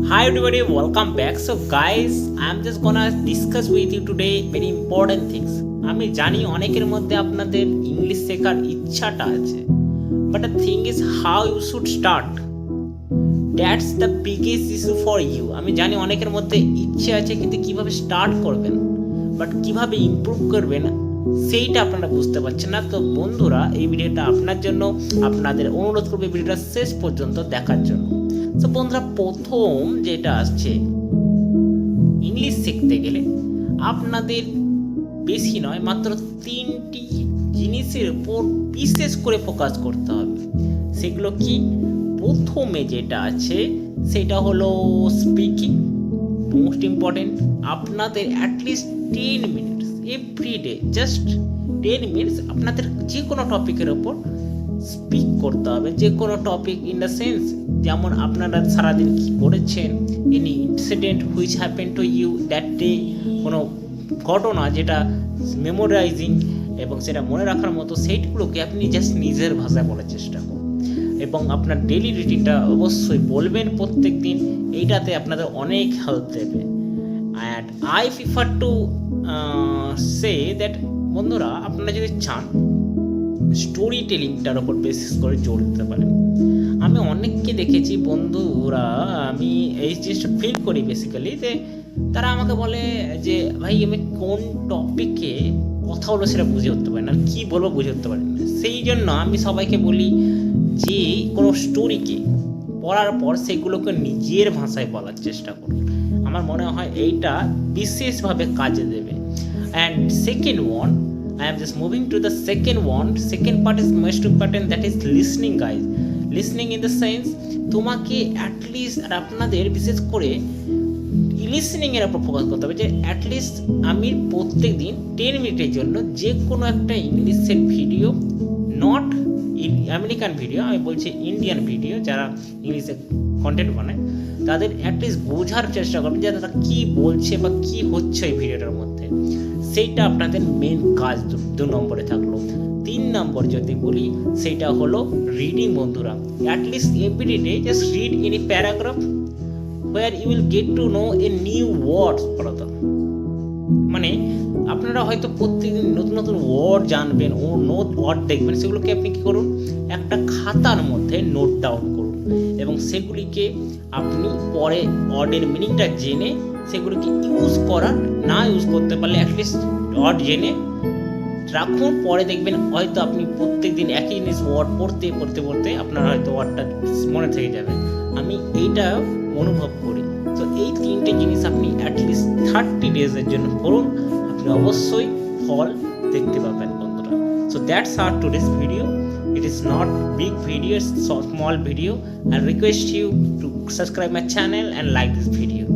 Hi everybody, welcome back. So guys, I'm just gonna discuss with you today very important things. আমি জানি অনেকের মধ্যে আপনাদের English শেখার ইচ্ছাটা আছে but the thing is how you should start that's the biggest issue for you আমি জানি অনেকের মধ্যে ইচ্ছে আছে কিন্তু কীভাবে স্টার্ট করবেন বাট কীভাবে ইমপ্রুভ করবেন সেইটা আপনারা বুঝতে পারছেন না তো বন্ধুরা এই ভিডিওটা আপনার জন্য আপনাদের অনুরোধ করবে ভিডিওটা শেষ পর্যন্ত দেখার জন্য তো বন্ধুরা, প্রথম যেটা আসছে ইংলিশ শিখতে গেলে আপনাদের বেশি নয়, মাত্র তিনটি জিনিসের উপর বিশেষ করে ফোকাস করতে হবে। সেগুলো কি? প্রথমে যেটা আছে, সেটা হলো স্পিকিং মোস্ট ইম্পর্টেন্ট আপনাদের at least ten minutes every day just ten minutes আপনাদের যে কোনো টপিকের ওপর স্পিক করতে হবে যে কোনো টপিক ইন দ্য সেন্স যেমন আপনারা সারাদিন কী করেছেন any incident which happen to you that day কোনো ঘটনা যেটা মেমোরাইজিং এবং সেটা মনে রাখার মতো, সেইগুলোকে আপনি জাস্ট নিজের ভাষায় বলার চেষ্টা করুন। এবং আপনার ডেলি রুটিনটা অবশ্যই বলবেন প্রত্যেক দিন এইটাতে আপনাদের অনেক হেল্প দেবে। And I prefer to say that বন্ধুরা, আপনারা যদি চান স্টোরি টেলিংটার ওপর বেসিস করে জোর দিতে পারেন আমি অনেককে দেখেছি বন্ধুরা আমি এই জিনিসটা ফিল করি বেসিক্যালি যে তারা আমাকে বলে যে, ভাই, আমি কোন টপিকে কথা হলো সেটা বুঝে উঠতে পারি না কী বলব বুঝে উঠতে পারি না। সেই জন্য আমি সবাইকে বলি যে, কোনো স্টোরিকে পড়ার পর সেগুলোকে নিজের ভাষায় বলার চেষ্টা করুন। আমার মনে হয় এইটা বিশেষভাবে কাজে দেবে। And second one I am just moving to the second one. Second part is most important that is listening, guys. Listening in the sense তোমাকে অ্যাটলিস্ট আর আপনাদের বিশেষ করে লিসনিং এর উপর ফোকাস করতে হবে যে অ্যাটলিস্ট আমি প্রত্যেক দিন টেন মিনিটের জন্য যে কোনো একটা ইংলিশের ভিডিও নট আমেরিকান ভিডিও আমি বলছি ইন্ডিয়ান ভিডিও যারা ইংলিশে কন্টেন্ট বানায় তাদের অ্যাটলিস্ট বোঝার চেষ্টা করবেন যে তারা কী বলছে বা কী হচ্ছে এই ভিডিওটার মধ্যে সেইটা আপনাদের মেন কাজ দু- নম্বরে থাকল। তিন নম্বর যদি বলি, সেটা হলো রিডিং বন্ধুরা। At least every day just read in a paragraph where you will get to know a new words brother মানে আপনারা হয়তো প্রত্যেকদিন নতুন নতুন ওয়ার্ড জানবেন, ও নোট ওয়ার্ড দেখবেন, সেগুলোকে আপনি কী করুন? একটা খাতার মধ্যে নোট ডাউন সেগুলিকে আপনি পরে ওয়ার্ডের মিনিংটা জেনে সেগুলিকে ইউজ করার, না ইউজ করতে পারলে অ্যাটলিস্ট ওয়ার্ড জেনে রাখুন। পরে দেখবেন হয়তো আপনি প্রত্যেক দিন একই জিনিস ওয়ার্ড পড়তে পড়তে পড়তে আপনার হয়তো ওয়ার্ডটা মনে থেকে যাবে। আমি এইটা অনুভব করি। তো এই তিনটে জিনিস আপনি অ্যাটলিস্ট থার্টি ডেজের জন্য করুন আপনি অবশ্যই ফল দেখতে পাবেন বন্ধুরা। So that's our today's video it is not big video it's so small video. I request you to subscribe my channel and like this video